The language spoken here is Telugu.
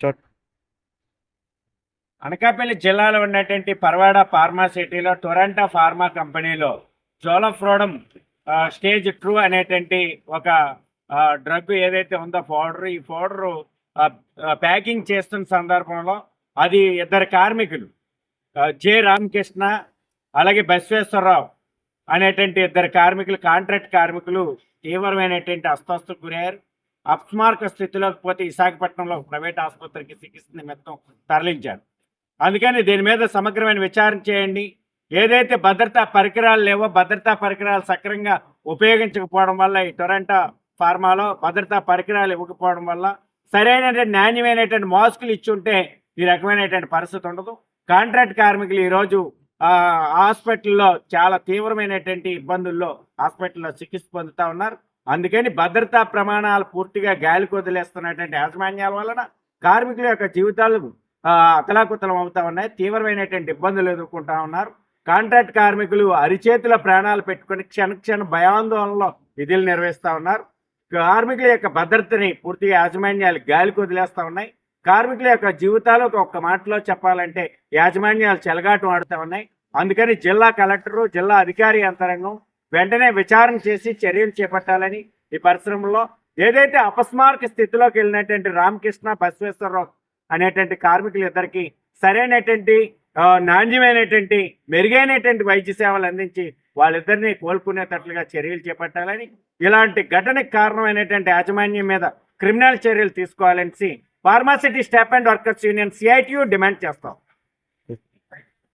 చోట్ అనకాపల్లి జిల్లాలో ఉన్నటువంటి పర్వాడ ఫార్మా సిటీలో టొరంటో ఫార్మా కంపెనీలో జోలఫ్రోడమ్ స్టేజ్ ట్రూ అనేటువంటి ఒక డ్రగ్ ఏదైతే ఉందో పౌడర్ ఈ పౌడరు ప్యాకింగ్ చేస్తున్న సందర్భంలో అది ఇద్దరు కార్మికులు జె రామకృష్ణ అలాగే బసవేశ్వరరావు అనేటువంటి ఇద్దరు కార్మికులు కాంట్రాక్ట్ కార్మికులు తీవ్రమైనటువంటి అస్వస్థకు గురయ్యారు. అప్స్మారక స్థితిలోకి పోతే విశాఖపట్నంలో ప్రైవేట్ ఆసుపత్రికి చికిత్స నిమిత్తం తరలించారు అందుకని దీని మీద సమగ్రమైన విచారణ చేయండి. ఏదైతే భద్రతా పరికరాలు లేవో భద్రతా పరికరాలు సక్రమంగా ఉపయోగించకపోవడం వల్ల ఈ టొరంటో ఫార్మాలో భద్రతా పరికరాలు ఇవ్వకపోవడం వల్ల సరైనటువంటి నాణ్యమైనటువంటి మాస్కులు ఇచ్చి ఉంటే ఈ రకమైనటువంటి పరిస్థితి ఉండదు. కాంట్రాక్ట్ కార్మికులు ఈరోజు హాస్పిటల్లో చాలా తీవ్రమైనటువంటి ఇబ్బందుల్లో హాస్పిటల్లో చికిత్స పొందుతా ఉన్నారు. అందుకని భద్రతా ప్రమాణాలు పూర్తిగా గాలికి వదిలేస్తున్నటువంటి యాజమాన్యాల వలన కార్మికుల యొక్క జీవితాలు అతలాకుతలం అవుతా ఉన్నాయి. తీవ్రమైనటువంటి ఇబ్బందులు ఎదుర్కొంటా ఉన్నారు. కాంట్రాక్ట్ కార్మికులు అరిచేతుల ప్రాణాలు పెట్టుకొని క్షణ క్షణ భయాందోళనలో విధులు నిర్వహిస్తూ ఉన్నారు. కార్మికుల యొక్క భద్రతని పూర్తిగా యాజమాన్యాలు గాలికి వదిలేస్తూ ఉన్నాయి. కార్మికుల యొక్క జీవితాలు ఒక్క మాటలో చెప్పాలంటే యాజమాన్యాలు చెలగాటం ఆడుతూ ఉన్నాయి. అందుకని జిల్లా కలెక్టరు జిల్లా అధికారి యంత్రాంగం వెంటనే విచారణ చేసి చర్యలు చేపట్టాలని ఈ పరిశ్రమలో ఏదైతే అపస్మారక స్థితిలోకి వెళ్ళినటువంటి రామకృష్ణ బసవేశ్వరరావు అనేటువంటి కార్మికులు ఇద్దరికి సరైనటువంటి నాణ్యమైనటువంటి మెరుగైనటువంటి వైద్య సేవలు అందించి వాళ్ళిద్దరిని కోలుకునేటట్లుగా చర్యలు చేపట్టాలని ఇలాంటి ఘటనకు కారణమైనటువంటి యాజమాన్యం మీద క్రిమినల్ చర్యలు తీసుకోవాలని pharma city staff and workers union CITU demand చేస్తాం.